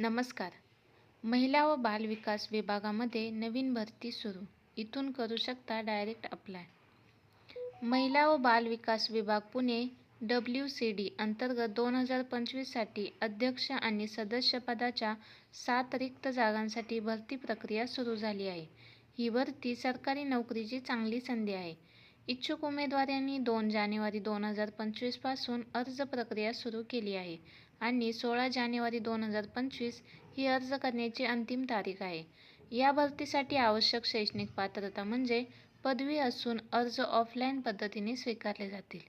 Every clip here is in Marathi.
नमस्कार. महिला व बाल विकास विभागामध्ये नवीन भरती सुरू. इथून करू शकता डायरेक्ट अप्लाय. महिला व बाल विकास विभाग पुणे डब्ल्यू सी डी अंतर्गत दोन हजार पंचवीससाठी अध्यक्ष आणि सदस्यपदाच्या सात रिक्त जागांसाठी भरती प्रक्रिया सुरू झाली आहे. ही भरती सरकारी नोकरीची चांगली संधी आहे. इच्छुक उमेदवारांनी दोन जानेवारी दोन हजार पंचवीसपासून अर्ज प्रक्रिया सुरू केली आहे. आणि सोळा जानेवारी दोन हजार पंचवीस ही अर्ज करण्याची अंतिम तारीख आहे. या भरतीसाठी आवश्यक शैक्षणिक पात्रता म्हणजे पदवी असून अर्ज ऑफलाईन पद्धतीने स्वीकारले जातील.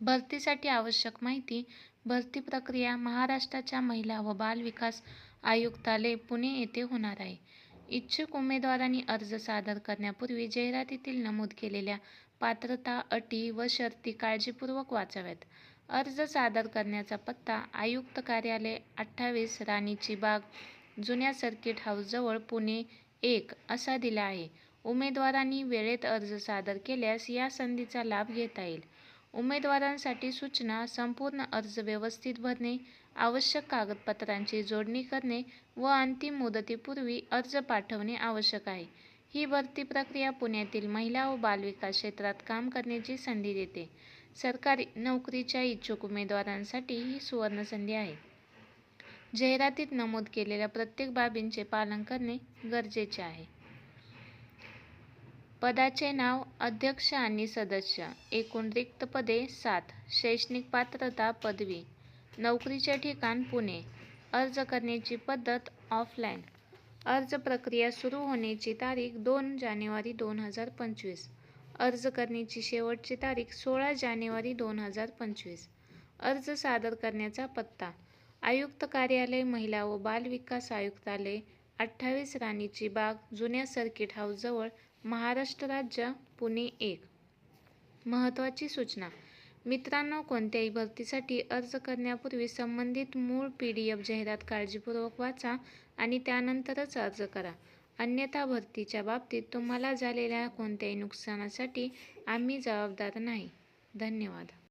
भरतीसाठी आवश्यक माहिती भरती प्रक्रिया महाराष्ट्राच्या महिला व बाल विकास आयुक्तालय पुणे येथे होणार आहे. इच्छुक उमेदवारांनी अर्ज सादर करण्यापूर्वी जाहिरातीतील नमूद केलेल्या पात्रता अटी व शर्ती काळजीपूर्वक वाचाव्यात. अर्ज सादर करण्याचा पत्ता आयुक्त कार्यालय अठ्ठावीस राणीची बाग जुन्या सर्किट हाऊसजवळ पुणे एक असा दिला आहे. उमेदवारांनी वेळेत अर्ज सादर केल्यास या संधीचा लाभ घेता येईल. उमेदवारांसाठी सूचना संपूर्ण अर्ज व्यवस्थित भरणे आवश्यक कागदपत्रांची जोडणी करणे व अंतिम मुदतीपूर्वी अर्ज पाठवणे आवश्यक आहे. ही भरती प्रक्रिया पुण्यातील महिला व बालविकास क्षेत्रात काम करण्याची संधी देते. सरकारी नोकरीच्या इच्छुक उमेदवारांसाठी ही सुवर्णसंधी आहे. जाहिरातीत नमूद केलेल्या प्रत्येक बाबींचे पालन करणे गरजेचे आहे. पदाचे नाव अध्यक्ष आणि सदस्य एकूण रिक्त पदे सात शैक्षणिक पात्रता पदवी नोकरीचे ठिकाण पुणे अर्ज करण्याची पद्धत ऑफलाईन अर्ज प्रक्रिया सुरू होण्याची तारीख दोन जानेवारी दोन हजार पंचवीस. अर्ज करण्याची शेवटची तारीख सोळा जानेवारी दोन हजार पंचवीस. अर्ज सादर करण्याचा पत्ता. आयुक्त कार्यालय महिला व बाल विकास आयुक्तालय अठ्ठावीस राणीची बाग जुन्या सर्किट हाऊसजवळ महाराष्ट्र राज्य पुणे एक. महत्त्वाची सूचना. मित्रांनो कोणत्याही भरतीसाठी अर्ज करण्यापूर्वी संबंधित मूळ पी डी एफ जाहिरात काळजीपूर्वक वाचा आणि त्यानंतरच अर्ज करा. अन्यथा भरतीच्या बाबतीत तुम्हाला झालेल्या कोणत्याही नुकसानासाठी आम्ही जबाबदार नाही. धन्यवाद.